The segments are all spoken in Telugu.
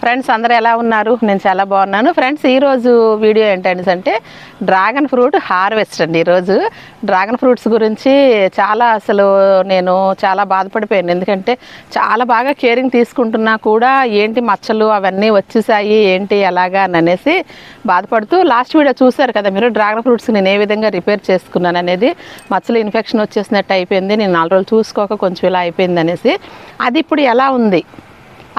ఫ్రెండ్స్ అందరూ ఎలా ఉన్నారు? నేను చాలా బాగున్నాను. ఫ్రెండ్స్ ఈరోజు వీడియో ఏంటంటే అంటే డ్రాగన్ ఫ్రూట్ హార్వెస్ట్ అండి ఈరోజు డ్రాగన్ ఫ్రూట్స్ గురించి చాలా అసలు నేను చాలా బాధపడిపోయాను. ఎందుకంటే చాలా బాగా కేరింగ్ తీసుకుంటున్నా కూడా ఏంటి మచ్చలు అవన్నీ వచ్చేసాయి ఏంటి ఎలాగా అని అనేసి బాధపడుతూ లాస్ట్ వీడియో చూశారు కదా మీరు డ్రాగన్ ఫ్రూట్స్ నేను ఏ విధంగా రిపేర్ చేసుకున్నాను అనేది మచ్చలు ఇన్ఫెక్షన్ వచ్చేసినట్టు అయిపోయింది. నేను నాలుగు రోజులు చూసుకోక కొంచెం ఇలా అయిపోయింది అనేసి. అది ఇప్పుడు ఎలా ఉంది?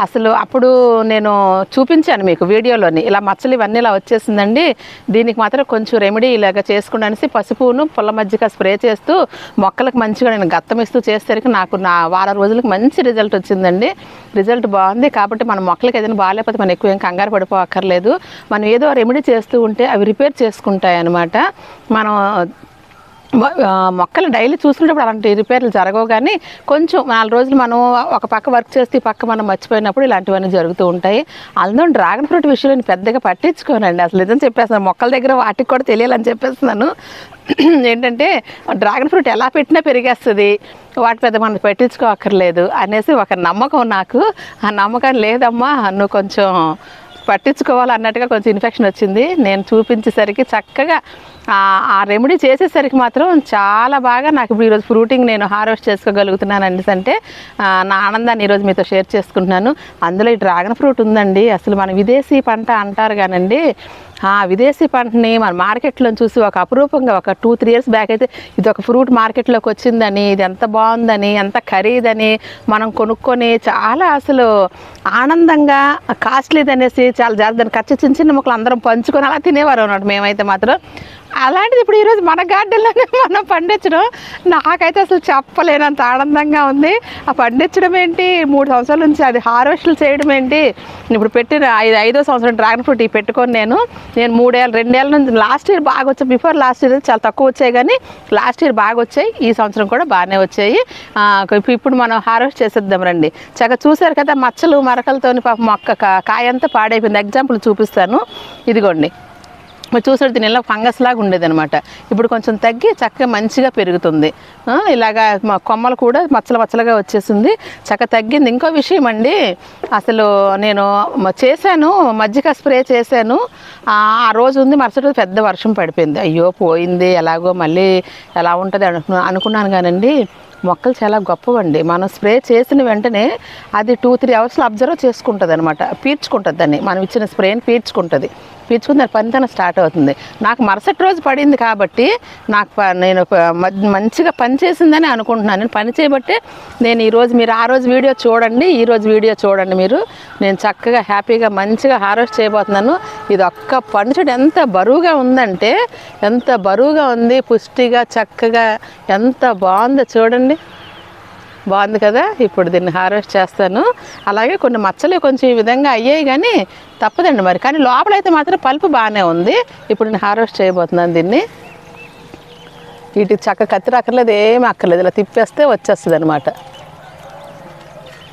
అసలు అప్పుడు నేను చూపించాను మీకు వీడియోలోని. ఇలా మచ్చలు ఇవన్నీ ఇలా వచ్చేసిందండి. దీనికి మాత్రం కొంచెం రెమెడీ ఇలాగ అనేసి పసుపును పుల్ల మజ్జిగ స్ప్రే చేస్తూ మొక్కలకు మంచిగా నేను గత్తం ఇస్తూ చేసేసరికి నాకు నా వారం రోజులకు మంచి రిజల్ట్ వచ్చిందండి. రిజల్ట్ బాగుంది కాబట్టి మన మొక్కలకి ఏదైనా బాగాలేకపోతే మనం ఎక్కువ ఏం కంగారు పడిపోక్కర్లేదు మనం ఏదో రెమెడీ చేస్తూ ఉంటే అవి రిపేర్ చేసుకుంటాయి అనమాట మనం మొక్కలు డైలీ చూసుకునేటప్పుడు అలాంటి రిపేర్లు జరగవు కానీ కొంచెం నాలుగు రోజులు మనం ఒక పక్క వర్క్ చేస్తే పక్క మనం మర్చిపోయినప్పుడు ఇలాంటివన్నీ జరుగుతూ ఉంటాయి. అందులో డ్రాగన్ ఫ్రూట్ విషయంలో నేను పెద్దగా పట్టించుకోనండి. అసలు నిజం చెప్పేస్తున్నాను మొక్కల దగ్గర వాటికి కూడా తెలియాలని చెప్పేస్తున్నాను. ఏంటంటే డ్రాగన్ ఫ్రూట్ ఎలా పెట్టినా పెరిగేస్తుంది వాటి పెద్ద మనం పెట్టించుకోకర్లేదు అనేసి ఒక నమ్మకం నాకు. ఆ నమ్మకం లేదమ్మా నువ్వు కొంచెం పట్టించుకోవాలి అన్నట్టుగా కొంచెం ఇన్ఫెక్షన్ వచ్చింది. నేను చూపించేసరికి చక్కగా ఆ- రెమెడీ చేసేసరికి మాత్రం చాలా బాగా నాకు ఇప్పుడు ఈరోజు ఫ్రూటింగ్ నేను హార్వెస్ట్ చేసుకోగలుగుతున్నాను అంటే నా ఆనందాన్ని ఈరోజు మీతో షేర్ చేసుకుంటున్నాను. అందులో ఈ డ్రాగన్ ఫ్రూట్ ఉందండి. అసలు మన విదేశీ పంట అంటారు కానండి ఆ విదేశీ పంటని మన మార్కెట్లో చూసి ఒక అపురూపంగా ఒక టూ త్రీ ఇయర్స్ బ్యాక్ అయితే ఇది ఒక ఫ్రూట్ మార్కెట్లోకి వచ్చిందని ఇది ఎంత బాగుందని ఎంత ఖరీదని మనం కొనుక్కొని చాలా అసలు ఆనందంగా కాస్ట్లీది అనేసి చాలా జాగ్రత్త ఖర్చు చిన్న చిన్న ముక్కలు అందరం పంచుకొని అలా తినేవారు అన్నమాట మేమైతే మాత్రం. అలాంటిది ఇప్పుడు ఈరోజు మన గార్డెన్లోనే మనం పండించడం నాకైతే అసలు చెప్పలేనంత ఆనందంగా ఉంది. ఆ పండించడం ఏంటి? మూడు సంవత్సరాల నుంచి అది హార్వెస్ట్లు చేయడం ఏంటి? ఇప్పుడు పెట్టిన ఐదు ఐదో సంవత్సరం డ్రాగన్ ఫ్రూట్ ఈ పెట్టుకొని నేను నేను మూడేళ్ళు రెండేళ్ళ నుంచి లాస్ట్ ఇయర్ బాగా వచ్చాయి. బిఫోర్ లాస్ట్ ఇయర్ చాలా తక్కువ వచ్చాయి కానీ లాస్ట్ ఇయర్ బాగా వచ్చాయి. ఈ సంవత్సరం కూడా బాగానే వచ్చాయి. ఇప్పుడు మనం హార్వెస్ట్ చేసేద్దాం రండి. చక్కగా చూసారు కదా మచ్చలు మరకలతోని పాప మొక్క కా- కాయ అంతా పాడైపోయింది. ఎగ్జాంపుల్ చూపిస్తాను. ఇదిగోండి. మీరు చూసారు దీని ఇలా ఫంగస్ లాగా ఉండేది అనమాట ఇప్పుడు కొంచెం తగ్గి చక్కగా మంచిగా పెరుగుతుంది. ఇలాగా మా కొమ్మలు కూడా మచ్చలు మచ్చలుగా వచ్చేసింది. చక్క తగ్గింది. ఇంకో విషయం అండి అసలు నేను చేశాను మజ్జిగ స్ప్రే చేశాను. ఆ రోజు ఉంది మరుసటి పెద్ద వర్షం పడిపోయింది. అయ్యో పోయింది ఎలాగో మళ్ళీ ఎలా ఉంటుంది అనుకున్నా అనుకున్నాను కానండి. మొక్కలు చాలా గొప్పవండి. మనం స్ప్రే చేసిన వెంటనే అది టూ త్రీ అవర్స్లో అబ్జర్వ్ చేసుకుంటుంది అనమాట పీల్చుకుంటుంది దాన్ని. మనం ఇచ్చిన స్ప్రేని పీల్చుకుంటుంది. పీల్చుకుని దాని పనితనం స్టార్ట్ అవుతుంది. నాకు మరుసటి రోజు పడింది కాబట్టి నాకు ప- నేను మంచిగా పని చేసిందని అనుకుంటున్నాను. నేను పని చేయబట్టే నేను ఈరోజు మీరు ఆ రోజు వీడియో చూడండి ఈరోజు వీడియో చూడండి మీరు. నేను చక్కగా హ్యాపీగా మంచిగా హార్వెస్ట్ చేయబోతున్నాను. ఇది ఒక్క పండు చూడు ఎంత బరువుగా ఉందంటే ఎంత బరువుగా ఉంది పుష్టిగా చక్కగా ఎంత బాగుందో చూడండి. బాగుంది కదా? ఇప్పుడు దీన్ని హార్వెస్ట్ చేస్తాను. అలాగే కొన్ని మచ్చలు కొంచెం ఈ విధంగా అయ్యాయి కానీ తప్పదండి మరి. కానీ లోపలైతే మాత్రం పల్పు బాగానే ఉంది. ఇప్పుడు నేను హార్వెస్ట్ చేయబోతున్నాను దీన్ని. వీటికి చక్క కత్తిర అక్కర్లేదు ఏమి అక్కర్లేదు. ఇలా తిప్పేస్తే వచ్చేస్తుంది అనమాట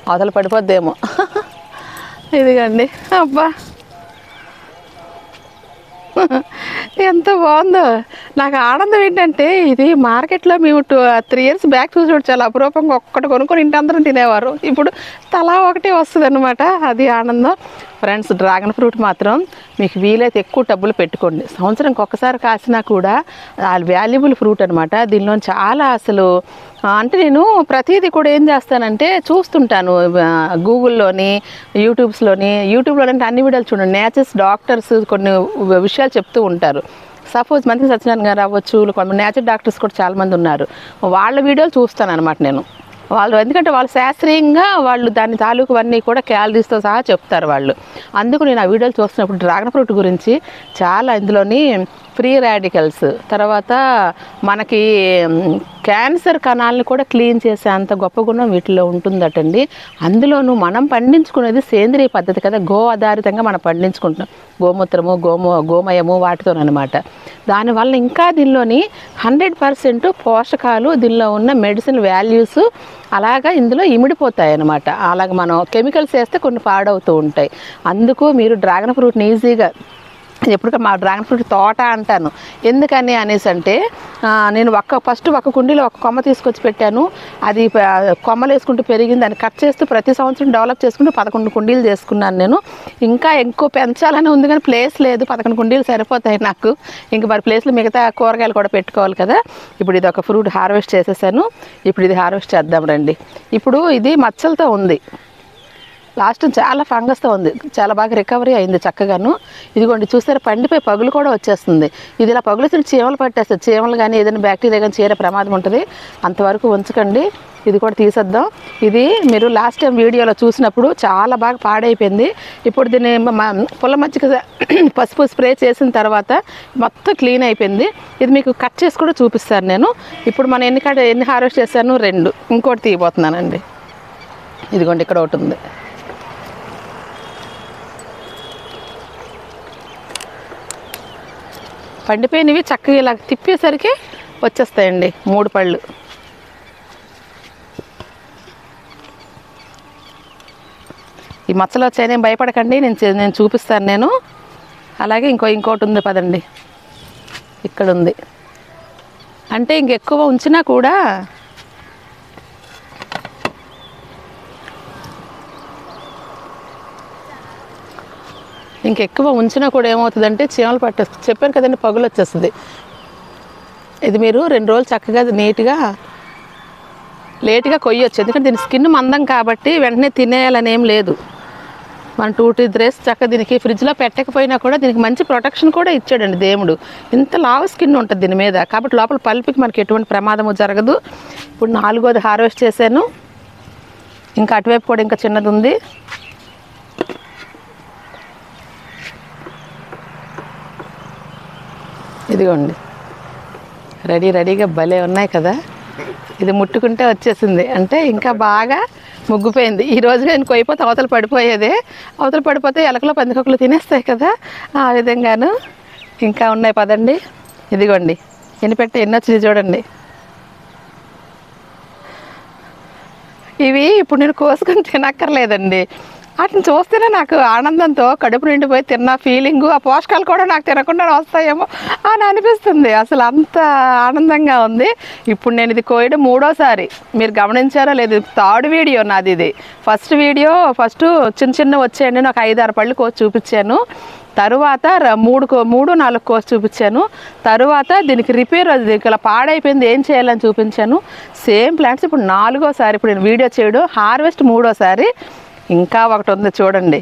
అవతల పడిపోద్దేమో. ఇదిగండి. అబ్బా! ఎంత బాగుందో. నాకు ఆనందం ఏంటంటే ఇది మార్కెట్లో మేము టూ త్రీ ఇయర్స్ బ్యాక్ చూసినప్పుడు చాలా అపురూపంగా ఒక్కటి కొనుక్కొని ఇంటి అందరం తినేవారు. ఇప్పుడు తలా ఒకటి వస్తుంది అనమాట అది ఆనందం. ఫ్రెండ్స్ డ్రాగన్ ఫ్రూట్ మాత్రం మీకు వీలైతే ఎక్కువ డబ్బులు పెట్టుకోండి. సంవత్సరంకి ఒక్కసారి కాసినా కూడా వాల్యుబుల్ ఫ్రూట్ అనమాట దీనిలో చాలా అసలు అంటే నేను ప్రతిదీ కూడా ఏం చేస్తానంటే చూస్తుంటాను గూగుల్లోని యూట్యూబ్స్లోని యూట్యూబ్లో అంటే అన్ని వీడియోలు చూడండి. నేచర్స్ డాక్టర్స్ కొన్ని విషయాలు చెప్తూ ఉంటారు. సపోజ్ మంత్రి సత్యనారాయణ గారు అవ్వచ్చు కొంతమంది నేచర్ డాక్టర్స్ కూడా చాలామంది ఉన్నారు. వాళ్ళ వీడియోలు చూస్తాను అనమాట నేను. వాళ్ళు ఎందుకంటే వాళ్ళు శాస్త్రీయంగా వాళ్ళు దాని తాలూకు అన్నీ కూడా క్యాలరీస్తో సహా చెప్తారు వాళ్ళు. అందుకు నేను ఆ వీడియోలు చూస్తున్నప్పుడు డ్రాగన్ ఫ్రూట్ గురించి చాలా ఇందులోని ఫ్రీ రాడికల్స్ తర్వాత మనకి క్యాన్సర్ కణాలను కూడా క్లీన్ చేసే అంత గొప్ప గుణం వీటిలో ఉంటుందటండి. అందులోనూ మనం పండించుకునేది సేంద్రియ పద్ధతి కదా గో ఆధారితంగా మనం పండించుకుంటున్నాం. గోమూత్రము గోమో గోమయము వాటితోనమాట దానివల్ల ఇంకా దీనిలోని హండ్రెడ్ పర్సెంట్ పోషకాలు దీనిలో ఉన్న మెడిసిన్ వాల్యూస్ అలాగా ఇందులో ఇమిడిపోతాయి అనమాట అలాగ మనం కెమికల్స్ వేస్తే కొన్ని పాడవుతూ ఉంటాయి. అందుకు మీరు డ్రాగన్ ఫ్రూట్ని ఈజీగా ఎప్పుడు మా డ్రాగన్ ఫ్రూట్ తోట అంటాను. ఎందుకని అనేసి అంటే నేను ఒక్క ఫస్ట్ ఒక కుండీలో ఒక కొమ్మ తీసుకొచ్చి పెట్టాను. అది కొమ్మలు వేసుకుంటూ పెరిగింది. దాన్ని కట్ చేస్తూ ప్రతి సంవత్సరం డెవలప్ చేసుకుంటూ పదకొండు కుండీలు చేసుకున్నాను నేను. ఇంకా ఎక్కువ పెంచాలని ఉంది కానీ ప్లేస్ లేదు. పదకొండు కుండీలు సరిపోతాయి నాకు. ఇంక మరి ప్లేస్లో మిగతా కూరగాయలు కూడా పెట్టుకోవాలి కదా. ఇప్పుడు ఇది ఒక ఫ్రూట్ హార్వెస్ట్ చేసేసాను. ఇప్పుడు ఇది హార్వెస్ట్ చేద్దాం రండి. ఇప్పుడు ఇది మచ్చలతో ఉంది. లాస్ట్ చాలా ఫంగస్తో ఉంది. చాలా బాగా రికవరీ అయింది చక్కగాను. ఇదిగోండి చూసారా పండిపోయి పగులు కూడా వచ్చేస్తుంది. ఇది ఇలా పగులుసిన చీమలు పట్టేస్తుంది చీమలు కానీ ఏదైనా బ్యాక్టీరియా కానీ చేరే ప్రమాదం ఉంటుంది. అంతవరకు ఉంచకండి. ఇది కూడా తీసేద్దాం. ఇది మీరు లాస్ట్ టైం వీడియోలో చూసినప్పుడు చాలా బాగా పాడైపోయింది. ఇప్పుడు దీన్ని పుల్ల మజ్జిగ పసుపు స్ప్రే చేసిన తర్వాత మొత్తం క్లీన్ అయిపోయింది. ఇది మీకు కట్ చేసి కూడా చూపిస్తాను నేను. ఇప్పుడు మనం ఎన్ని ఎన్ని హార్వెస్ట్ చేశాను? రెండు. ఇంకోటి తీయబోతున్నానండి. ఇదిగోండి ఇక్కడ ఒకటి ఉంది. పండిపోయినవి చక్కగా ఇలా తిప్పేసరికి వచ్చేస్తాయండి మూడు పళ్ళు. ఈ మచ్చలు వచ్చాయని భయపడకండి నేను నేను చూపిస్తాను నేను. అలాగే ఇంకో ఇంకోటి ఉంది పదండి. ఇక్కడ ఉంది అంటే ఇంకెక్కువ ఉంచినా కూడా ఇంకెక్కువ ఉంచినా కూడా ఏమవుతుందంటే చీమలు పట్టే చెప్పాను కదండి పగులు వచ్చేస్తుంది. ఇది మీరు రెండు రోజులు చక్కగా నీట్గా లేట్గా కొయ్యొచ్చు. ఎందుకంటే దీని స్కిన్ మందం కాబట్టి వెంటనే తినేయాలని ఏం లేదు. మన టూ టీ డ్రెస్ చక్కగా దీనికి ఫ్రిడ్జ్లో పెట్టకపోయినా కూడా దీనికి మంచి ప్రొటెక్షన్ కూడా ఇచ్చాడండి దేవుడు. ఇంత లావు స్కిన్ ఉంటుంది దీని మీద. కాబట్టి లోపల పల్పికి మనకి ఎటువంటి ప్రమాదము జరగదు. ఇప్పుడు నాలుగోది హార్వెస్ట్ చేశాను. ఇంకా అటువైపు కూడా ఇంకా చిన్నది ఉంది. ఇదిగోండి. రెడీ రెడీగా భలే ఉన్నాయి కదా? ఇది ముట్టుకుంటే వచ్చేసింది. అంటే ఇంకా బాగా ముగ్గిపోయింది. ఈ రోజు నేను కొయ్యిపోతే అవతలు పడిపోయేదే. అవతలు పడిపోతే ఎలకలు పందికొక్కలు తినేస్తాయి కదా? ఆ విధంగాను ఇంకా ఉన్నాయి పదండి. ఇదిగోండి. ఎన్ని పెట్టే ఎన్ని వచ్చింది చూడండి. ఇవి ఇప్పుడు నేను కోసుకొని తినక్కర్లేదండి. వాటిని చూస్తేనే నాకు ఆనందంతో కడుపు నిండిపోయి తిన్న ఫీలింగు ఆ పోషకాలు కూడా నాకు తినకుండా వస్తాయేమో అని అనిపిస్తుంది. అసలు అంత ఆనందంగా ఉంది. ఇప్పుడు నేను ఇది కోయడం మూడోసారి. మీరు గమనించారా లేదు థర్డ్ వీడియో నాది ఇది. ఫస్ట్ వీడియో ఫస్ట్ చిన్న చిన్న వచ్చాయండి నాకు ఐదు ఆరు పళ్ళు కోసి చూపించాను. తరువాత ర- మూడు కో- మూడు నాలుగు కోర్స్ చూపించాను. తరువాత దీనికి రిపేర్ అది దీనికి ఇలా పాడైపోయింది. ఏం చేయాలని చూపించాను. సేమ్ ప్లాంట్స్ ఇప్పుడు నాలుగోసారి ఇప్పుడు నేను వీడియో చేయడం హార్వెస్ట్ మూడోసారి. ఇంకా ఒకటి ఉంది చూడండి.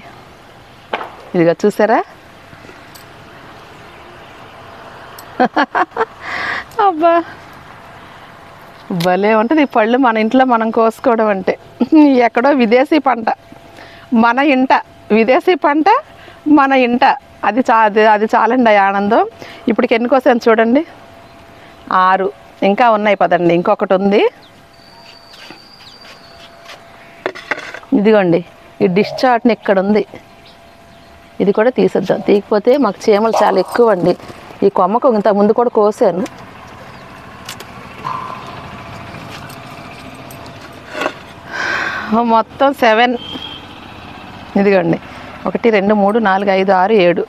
ఇదిగో చూసారా? అబ్బా! భలే ఉంటుంది ఈ పళ్ళు మన ఇంట్లో మనం కోసుకోవడం అంటే. ఎక్కడో విదేశీ పంట. మన ఇంట. విదేశీ పంట మన ఇంట. అది చా అది అది చాలండి ఆ ఆనందం. ఇప్పటికి ఎన్ని కోసాను చూడండి? ఆరు. ఇంకా ఉన్నాయి పదండి. ఇంకొకటి ఉంది. ఇదిగోండి ఈ డిష్ చాట్ని ఇక్కడ ఉంది ఇది కూడా తీసేద్దాం. తీయకపోతే మాకు చీమలు చాలా ఎక్కువ అండి ఈ కొమ్మకు ఇంత ముందు కూడా కోసాను. మొత్తం సెవెన్. ఇదిగోండి ఒకటి రెండు మూడు నాలుగు ఐదు ఆరు ఏడు.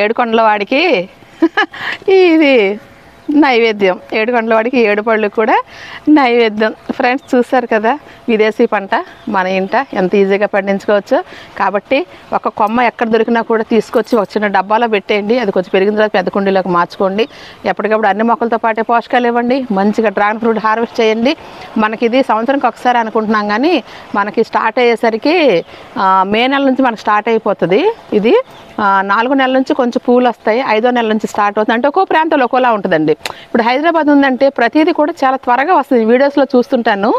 ఏడు కొండల వాడికి ఇది. నైవేద్యం. ఏడు కొండల వాడికి ఏడు పళ్ళు కూడా నైవేద్యం. ఫ్రెండ్స్ చూసారు కదా విదేశీ పంట మన ఇంట ఎంత ఈజీగా పండించుకోవచ్చు. కాబట్టి ఒక కొమ్మ ఎక్కడ దొరికినా కూడా తీసుకొచ్చి ఒక చిన్న డబ్బాలో పెట్టేయండి. అది కొంచెం పెరిగిన తర్వాత పెద్ద కుండీలోకి మార్చుకోండి. ఎప్పటికప్పుడు అన్ని మొక్కలతో పాటే పోషకాలు ఇవ్వండి. మంచిగా డ్రాగన్ ఫ్రూట్ హార్వెస్ట్ చేయండి. మనకి ఇది సంవత్సరంకి ఒకసారి అనుకుంటున్నాం కానీ మనకి స్టార్ట్ అయ్యేసరికి మే నెల నుంచి మనకి స్టార్ట్ అయిపోతుంది. ఇది నాలుగు నాలుగో నెలల నుంచి కొంచెం పూలు వస్తాయి. ఐదో నెల నుంచి స్టార్ట్ అవుతుంది. అంటే ఒక్కో ప్రాంతంలో ఒక్కోలా ఉంటుందండి. ఇప్పుడు హైదరాబాద్ ఉందంటే ప్రతిదీ కూడా చాలా త్వరగా వస్తుంది. వీడియోస్లో చూస్తుంటాను.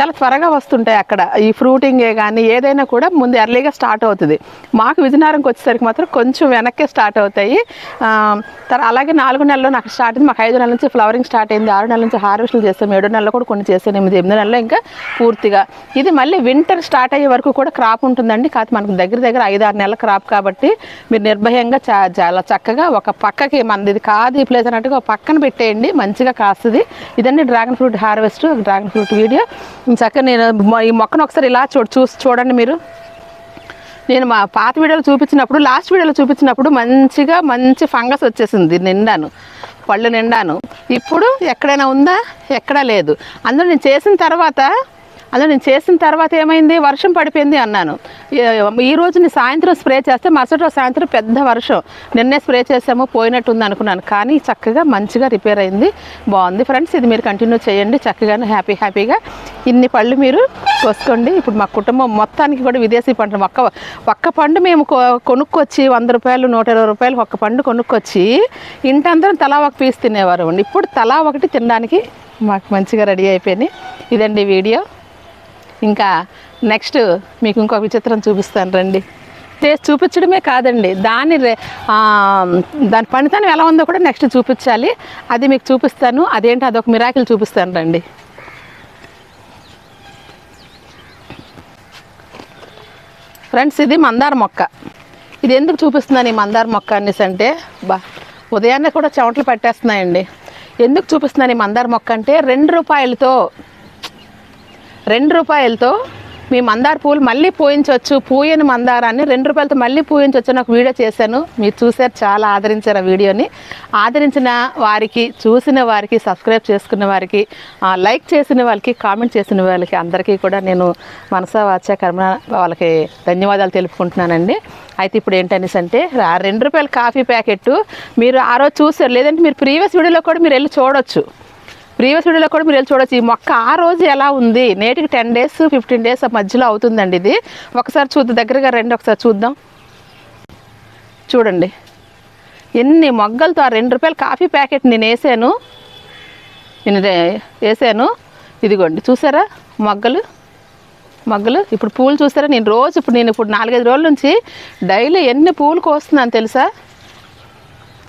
చాలా త్వరగా వస్తుంటాయి అక్కడ. ఈ ఫ్రూటింగే కానీ ఏదైనా కూడా ముందు ఎర్లీగా స్టార్ట్ అవుతుంది. మాకు విజయనగరంకి వచ్చేసరికి మాత్రం కొంచెం వెనక్కే స్టార్ట్ అవుతాయి. ఆ, అలాగే నాలుగు నెలల్లో నాకు స్టార్ట్ అయింది. మాకు ఐదు నెలల నుంచి ఫ్లవరింగ్ స్టార్ట్ అయింది. ఆరు నెలల నుంచి హార్వెస్ట్లు చేస్తాం ఏడు నెలలు కూడా కొన్ని చేస్తాం ఎనిమిది ఎనిమిది నెలల్లో ఇంకా పూర్తిగా. ఇది మళ్ళీ వింటర్ స్టార్ట్ అయ్యే వరకు కూడా క్రాప్ ఉంటుందండి. కాదు మనకు దగ్గర దగ్గర ఐదు ఆరు నెలల క్రాప్ కాబట్టి మీరు నిర్భయంగా చా చాలా చక్కగా ఒక పక్కకి మనది ఇది కాదు ఈ ప్లేస్ అన్నట్టుగా ఒక పక్కన పెట్టేయండి. మంచిగా కాస్తుంది. ఇదండి dragon fruit harvest dragon fruit video. చక్కగా నేను ఈ మొక్కను ఒకసారి ఇలా చూ చూసి చూడండి మీరు. నేను మా పాత వీడియోలో చూపించినప్పుడు లాస్ట్ వీడియోలో చూపించినప్పుడు మంచిగా మంచి ఫంగస్ వచ్చేసింది నిండాను. పళ్ళు నిండాను. ఇప్పుడు ఎక్కడైనా ఉందా? ఎక్కడా లేదు. అందులో నేను చేసిన తర్వాత అందులో నేను చేసిన తర్వాత ఏమైంది? వర్షం పడిపోయింది అన్నాను. ఈ రోజు నేను సాయంత్రం స్ప్రే చేస్తే మరుసటి రోజు సాయంత్రం పెద్ద వర్షం. నిన్నే స్ప్రే చేసాము పోయినట్టు ఉంది అనుకున్నాను. కానీ చక్కగా మంచిగా రిపేర్ అయింది. బాగుంది ఫ్రెండ్స్. ఇది మీరు కంటిన్యూ చేయండి. చక్కగా హ్యాపీ హ్యాపీగా ఇన్ని పళ్ళు మీరు కోసుకోండి. ఇప్పుడు మా కుటుంబం మొత్తానికి కూడా విదేశీ పంటలు ఒక్క ఒక్క పండు మేము కొ- కొనుక్కొచ్చి వంద రూపాయలు నూట ఇరవై రూపాయలు ఒక్క పండు కొనుక్కొచ్చి ఇంటందరం తలా ఒక పీస్ తినేవారు అండి. ఇప్పుడు తలా ఒకటి తినడానికి మాకు మంచిగా రెడీ అయిపోయింది. ఇదండి వీడియో. ఇంకా నెక్స్ట్ మీకు ఇంకొక విచిత్రం చూపిస్తాను రండి. టేస్ట్ చూపించడమే కాదండి. దాని దాని పనితనం ఎలా ఉందో కూడా నెక్స్ట్ చూపించాలి. అది మీకు చూపిస్తాను. అదేంటి అదొక మిరాకిల్ చూపిస్తాను రండి. ఫ్రెండ్స్ ఇది మందార మొక్క. ఇది ఎందుకు చూపిస్తున్నాను ఈ మందార మొక్క అనేసి అంటే బా ఉదయాన్నే కూడా చెమటలు పట్టేస్తున్నాయండి. ఎందుకు చూపిస్తున్నాను ఈ మందార మొక్క అంటే రెండు రూపాయలతో రెండు రూపాయలతో మీ మందార పూలు మళ్ళీ పూయించవచ్చు పూయని మందారాన్ని రెండు రూపాయలతో మళ్ళీ పూయించవచ్చు అని ఒక వీడియో చేశాను. మీరు చూసారు చాలా ఆదరించారు ఆ వీడియోని. ఆదరించిన వారికి చూసిన వారికి సబ్స్క్రైబ్ చేసుకున్న వారికి లైక్ చేసిన వాళ్ళకి కామెంట్ చేసిన వాళ్ళకి అందరికీ కూడా నేను మనసా వాచ కర్మ వాళ్ళకి ధన్యవాదాలు తెలుపుకుంటున్నానండి. అయితే ఇప్పుడు ఏంటనేసి అంటే ఆ రెండు రూపాయల కాఫీ ప్యాకెట్ మీరు ఆ రోజు చూసారు లేదంటే మీరు ప్రీవియస్ వీడియోలో కూడా మీరు వెళ్ళి చూడొచ్చు. ప్రీవియస్ వీడియోలో కూడా మీరు వెళ్ళి చూడొచ్చు. ఈ మొక్క ఆ రోజు ఎలా ఉంది? నేటికి టెన్ డేస్ ఫిఫ్టీన్ డేస్ మధ్యలో అవుతుందండి ఇది. ఒకసారి చూద్దాం. దగ్గరగా రండి ఒకసారి చూద్దాం. చూడండి. ఎన్ని మొగ్గలతో ఆ రెండు రూపాయల కాఫీ ప్యాకెట్ నేను వేసాను. నేను వేసాను. ఇదిగోండి చూసారా? మొగ్గలు. మొగ్గలు. ఇప్పుడు పూలు చూసారా? నేను రోజు ఇప్పుడు నేను ఇప్పుడు నాలుగైదు రోజుల నుంచి డైలీ ఎన్ని పూలు కోస్తున్నాను తెలుసా?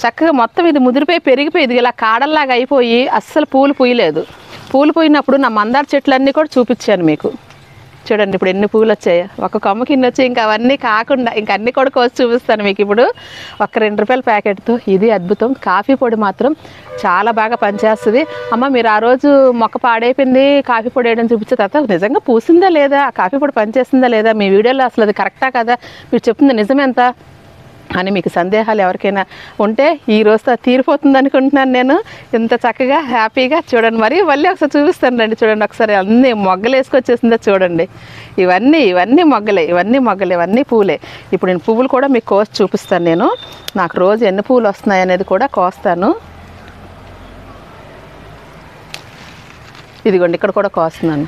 చక్కగా మొత్తం ఇది ముదిరిపోయి పెరిగిపోయి ఇది ఇలా కాడల్లాగా అయిపోయి అస్సలు పూలు పూయలేదు. పూలు పోయినప్పుడు నా మందార చెట్లన్నీ కూడా చూపించాను మీకు. చూడండి ఇప్పుడు ఎన్ని పూలు వచ్చాయో. ఒక కొమ్మకి ఇన్ని వచ్చి ఇంకా అవన్నీ కాకుండా ఇంకా అన్ని కూడా కోసి చూపిస్తాను మీకు ఇప్పుడు. ఒక రెండు రూపాయల ప్యాకెట్తో. ఇది అద్భుతం. కాఫీ పొడి మాత్రం చాలా బాగా పనిచేస్తుంది. అమ్మ మీరు ఆ రోజు మొక్క పాడైపోయింది కాఫీ పొడి వేయడం చూపించే తర్వాత నిజంగా పూసిందా లేదా? ఆ కాఫీ పొడి పనిచేస్తుందా లేదా? మీ వీడియోలో అసలు అది కరెక్టా కదా? మీరు చెప్తుంది నిజమేంత అని మీకు సందేహాలు ఎవరికైనా ఉంటే ఈ రోజుతో తీరిపోతుంది అనుకుంటున్నాను నేను. ఇంత చక్కగా హ్యాపీగా చూడండి. మరి మళ్ళీ ఒకసారి చూపిస్తాను రండి చూడండి. ఒకసారి అన్నీ మొగ్గలు వేసుకొచ్చేసిందో చూడండి. ఇవన్నీ ఇవన్నీ మొగ్గలే ఇవన్నీ మొగ్గలే ఇవన్నీ పూలే. ఇప్పుడు నేను పువ్వులు కూడా మీకు కోసి చూపిస్తాను నేను. నాకు రోజు ఎన్ని పువ్వులు వస్తున్నాయి అనేది కూడా కోస్తాను. ఇదిగోండి ఇక్కడ కూడా కోస్తున్నాను.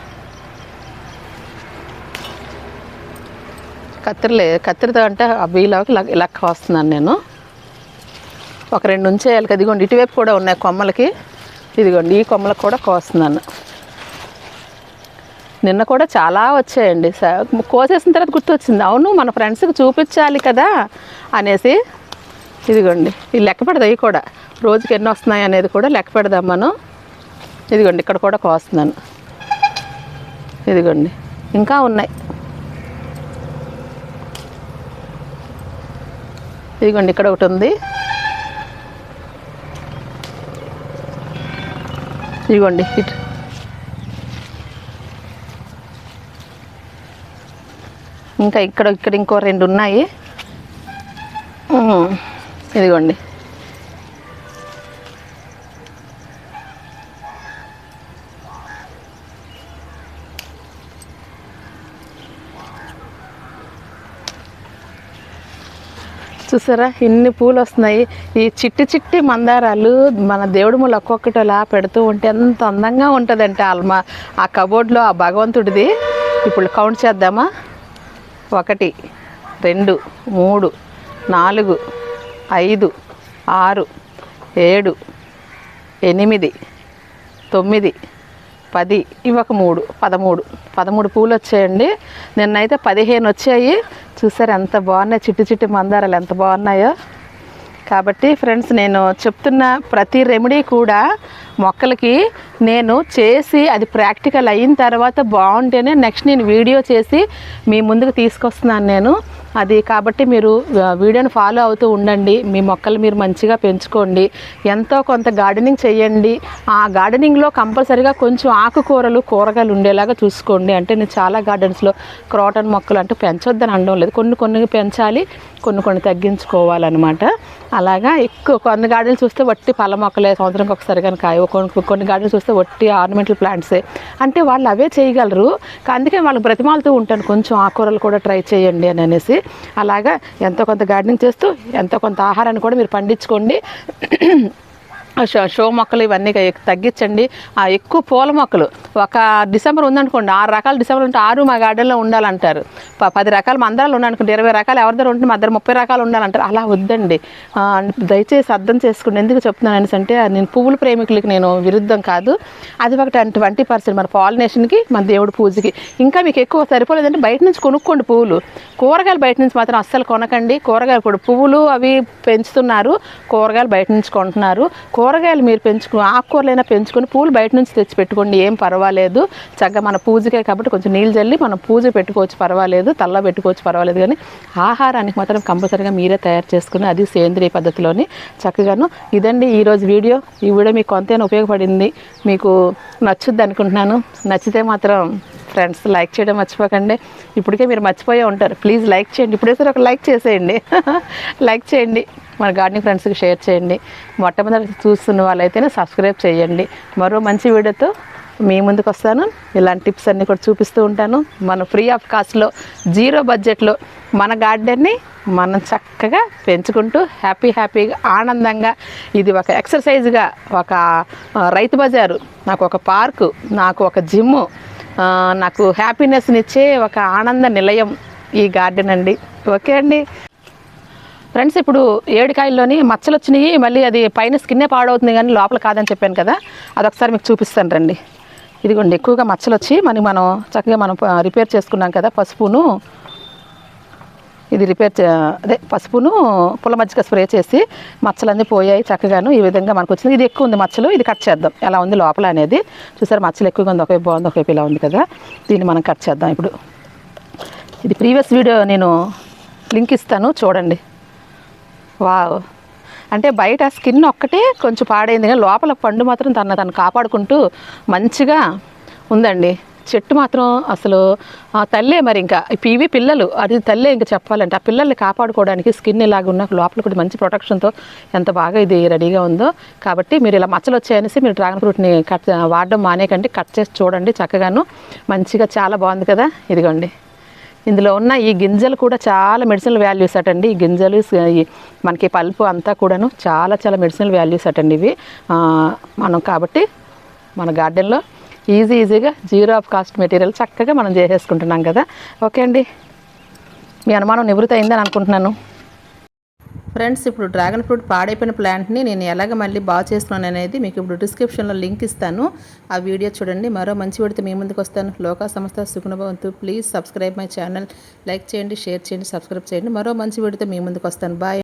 కత్తిరలే కత్తిరితో అంటే ఆ బీలోకి ఇలా వస్తున్నాను కోస్తున్నాను నేను. ఒక రెండు ఉంచేయాలి కదా. ఇదిగోండి ఇటువైపు కూడా ఉన్నాయి కొమ్మలకి. ఇదిగోండి ఈ కొమ్మలకు కూడా కోస్తున్నాను. నిన్న కూడా చాలా వచ్చాయండి. కోసేసిన తర్వాత గుర్తొచ్చింది. అవును మన ఫ్రెండ్స్కి చూపించాలి కదా అనేసి. ఇదిగోండి ఇది లెక్క పెడదాయి కూడా. రోజుకి ఎన్ని వస్తున్నాయి అనేది కూడా లెక్క పెడదాం మనం. ఇదిగోండి ఇక్కడ కూడా కోస్తున్నాను. ఇదిగోండి ఇంకా ఉన్నాయి. ఇదిగోండి ఇక్కడ ఒకటి ఉంది. ఇదిగోండి ఇటు. ఇంకా ఇక్కడ ఇక్కడ ఇంకో రెండు ఉన్నాయి. ఇదిగోండి. చూసారా? ఇన్ని పూలు వస్తున్నాయి ఈ చిట్టి చిట్టి మందారాలు మన దేవుడి మూల ఒక్కొక్కటి అలా పెడుతూ ఉంటే ఎంత అందంగా ఉంటుందంటే ఆల్మా. ఆ కబోర్డ్లో ఆ భగవంతుడిది. ఇప్పుడు కౌంట్ చేద్దామా? ఒకటి రెండు మూడు నాలుగు ఐదు ఆరు ఏడు ఎనిమిది తొమ్మిది పది ఇవి ఒక మూడు పదమూడు. పదమూడు పూలు వచ్చాయండి. నిన్నైతే పదిహేను వచ్చాయి. చూసారు ఎంత బాగున్నాయి. చిట్టి చిట్టి మందారాలు ఎంత బాగున్నాయో. కాబట్టి ఫ్రెండ్స్ నేను చెప్తున్న ప్రతి రెమెడీ కూడా మొక్కలకి నేను చేసి అది ప్రాక్టికల్ అయిన తర్వాత బాగుంటేనే నెక్స్ట్ నేను వీడియో చేసి మీ ముందుకు తీసుకొస్తున్నాను నేను. అది కాబట్టి మీరు వీడియోని ఫాలో అవుతూ ఉండండి. మీ మొక్కలు మీరు మంచిగా పెంచుకోండి. ఎంతో కొంత గార్డెనింగ్ చేయండి. ఆ గార్డెనింగ్లో కంపల్సరీగా కొంచెం ఆకుకూరలు కూరగాయలు ఉండేలాగా చూసుకోండి. అంటే నేను చాలా గార్డెన్స్లో క్రాటన్ మొక్కలు అంటే పెంచొద్దని అనడం లేదు. కొన్ని కొన్ని పెంచాలి కొన్ని కొన్ని తగ్గించుకోవాలన్నమాట. అలాగా ఎక్కువ కొన్ని గార్డెన్లు చూస్తే వట్టి పళ్ళ మొక్కలే సంవత్సరంకి ఒకసారి కానీ కాయ కొన్ని కొన్ని గార్డెన్లు చూస్తే వట్టి ఆర్నమెంటల్ ప్లాంట్సే. అంటే వాళ్ళు అవే చేయగలరు. కా- అందుకే వాళ్ళకి బ్రతిమాలుతూ ఉంటాను కొంచెం ఆకుకూరలు కూడా ట్రై చేయండి అని అనేసి. అలాగా ఎంతో కొంత గార్డెనింగ్ చేస్తూ ఎంతో కొంత ఆహారాన్ని కూడా మీరు పండించుకోండి. షో షో మొక్కలు ఇవన్నీ తగ్గించండి. ఆ ఎక్కువ పూల మొక్కలు. ఒక డిసెంబర్ ఉందనుకోండి ఆరు రకాల డిసెంబర్ ఉంటే ఆరు మా గార్డెన్లో ఉండాలంటారు. ప- పది రకాల మందరాలు ఉండాలనుకోండి ఇరవై రకాలు ఎవరి దగ్గర ఉంటే మా దగ్గర ముప్పై రకాలు ఉండాలంటారు. అలా వద్దండి. దయచేసి అర్థం చేసుకోండి ఎందుకు చెప్తున్నాను అనేసి అంటే నేను పువ్వుల ప్రేమికులకి నేను విరుద్ధం కాదు. అది ఒకటి ట్వంటీ పర్సెంట్ మన పాలినేషన్కి మన దేవుడి పూజకి. ఇంకా మీకు ఎక్కువ సరిపోలేదంటే బయట నుంచి కొనుక్కోండి పువ్వులు. కూరగాయలు బయట నుంచి మాత్రం అస్సలు కొనకండి. కూరగాయలు ఇప్పుడు పువ్వులు అవి పెంచుతున్నారు. కూరగాయలు బయట నుంచి కొంటున్నారు. కూరగాయలు మీరు పెంచుకుని ఆకుకూరలైనా పెంచుకొని పూలు బయట నుంచి తెచ్చి పెట్టుకోండి ఏం పర్వాలేదు. చక్కగా మన పూజకే కాబట్టి కొంచెం నీళ్ళు జల్లి మనం పూజ పెట్టుకోవచ్చు పర్వాలేదు. తల్ల పెట్టుకోవచ్చు పర్వాలేదు. కానీ ఆహారానికి మాత్రం కంపల్సరీగా మీరే తయారు చేసుకుని అది సేంద్రియ పద్ధతిలోని చక్కగాను ఇదండి ఈరోజు వీడియో. ఈ వీడియో మీకు కొంతైనా ఉపయోగపడింది. మీకు నచ్చుద్ది అనుకుంటున్నాను. నచ్చితే మాత్రం ఫ్రెండ్స్ లైక్ చేయడం మర్చిపోకండి. ఇప్పటికే మీరు మర్చిపోయే ఉంటారు. ప్లీజ్ లైక్ చేయండి. ఇప్పుడే సరే ఒక లైక్ చేసేయండి. లైక్ చేయండి. మన గార్డెనింగ్ ఫ్రెండ్స్కి షేర్ చేయండి. మొట్టమొదటి చూస్తున్న వాళ్ళైతేనే సబ్స్క్రైబ్ చేయండి. మరో మంచి వీడియోతో మీ ముందుకు వస్తాను. ఇలాంటి టిప్స్ అన్నీ కూడా చూపిస్తూ ఉంటాను. మన ఫ్రీ ఆఫ్ కాస్ట్లో జీరో బడ్జెట్లో మన గార్డెన్ని మనం చక్కగా పెంచుకుంటూ హ్యాపీ హ్యాపీగా ఆనందంగా ఇది ఒక ఎక్సర్సైజ్గా ఒక రైతు బజారు నాకు ఒక పార్కు నాకు ఒక జిమ్ము నాకు హ్యాపీనెస్నిచ్చే ఒక ఆనంద నిలయం ఈ గార్డెన్ అండి. ఓకే అండి? ఫ్రెండ్స్ ఇప్పుడు ఏడుకాయల్లోని మచ్చలు వచ్చినాయి మళ్ళీ అది పైన స్కిన్నే పాడవుతుంది కానీ లోపల కాదని చెప్పాను కదా అదొకసారి మీకు చూపిస్తాను రండి. ఇదిగోండి ఎక్కువగా మచ్చలు వచ్చి మనకి మనం చక్కగా మనం రిపేర్ చేసుకున్నాం కదా పసుపును. ఇది రిపేర్ చే అదే పసుపును పుల్ల మజ్జిగ స్ప్రే చేసి మచ్చలన్నీ పోయాయి చక్కగాను ఈ విధంగా మనకు వచ్చింది. ఇది ఎక్కువ ఉంది మచ్చలు ఇది కట్ చేద్దాం. ఎలా ఉంది లోపల అనేది చూసారు మచ్చలు ఎక్కువగా ఉంది ఒకవైపు బాగుంది ఒకవైపు ఇలా ఉంది కదా. దీన్ని మనం కట్ చేద్దాం ఇప్పుడు. ఇది ప్రీవియస్ వీడియో నేను లింక్ ఇస్తాను చూడండి. వావ్. అంటే బయట స్కిన్ ఒక్కటే కొంచెం పాడైంది కానీ లోపల పండు మాత్రం తన తను కాపాడుకుంటూ మంచిగా ఉందండి. చెట్టు మాత్రం అసలు తల్లే మరి ఇంకా. ఇవి పిల్లలు అది తల్లే ఇంకా చెప్పాలంటే ఆ పిల్లల్ని కాపాడుకోవడానికి స్కిన్ ఇలాగ ఉన్న లోపల కూడా మంచి ప్రొటెక్షన్తో ఎంత బాగా ఇది రెడీగా ఉందో. కాబట్టి మీరు ఇలా మచ్చలు వచ్చాయనేసి మీరు డ్రాగన్ ఫ్రూట్ని కట్ వాడడం మానేకండి కట్ చేసి చూడండి చక్కగాను. మంచిగా చాలా బాగుంది కదా. ఇదిగోండి. ఇందులో ఉన్న ఈ గింజలు కూడా చాలా మెడిసినల్ వాల్యూస్ అటండి. ఈ గింజలు మనకి పల్పు అంతా కూడాను చాలా చాలా మెడిసినల్ వాల్యూస్ అటండి ఇవి. మనం కాబట్టి మన గార్డెన్లో ఈజీ ఈజీగా జీరో ఆఫ్ కాస్ట్ మెటీరియల్ చక్కగా మనం చేసేసుకుంటున్నాం కదా. ఓకే అండి. మీ అనుమానం నివృత్తి అయిందని అనుకుంటున్నాను. ఫ్రెండ్స్ ఇప్పుడు డ్రాగన్ ఫ్రూట్ పాడైపోయిన ప్లాంట్ని నేను ఎలాగ మళ్ళీ బాగా చేస్తున్నాను అనేది మీకు ఇప్పుడు డిస్క్రిప్షన్లో లింక్ ఇస్తాను. ఆ వీడియో చూడండి. మరో మంచి విడితే మీ ముందుకు వస్తాను. లోకా సంస్థ సుగుణభవంతు please subscribe my channel. Like చేయండి షేర్ చేయండి సబ్స్క్రైబ్ చేయండి. మరో మంచి విడితే మీ ముందుకు వస్తాను. బాయ్.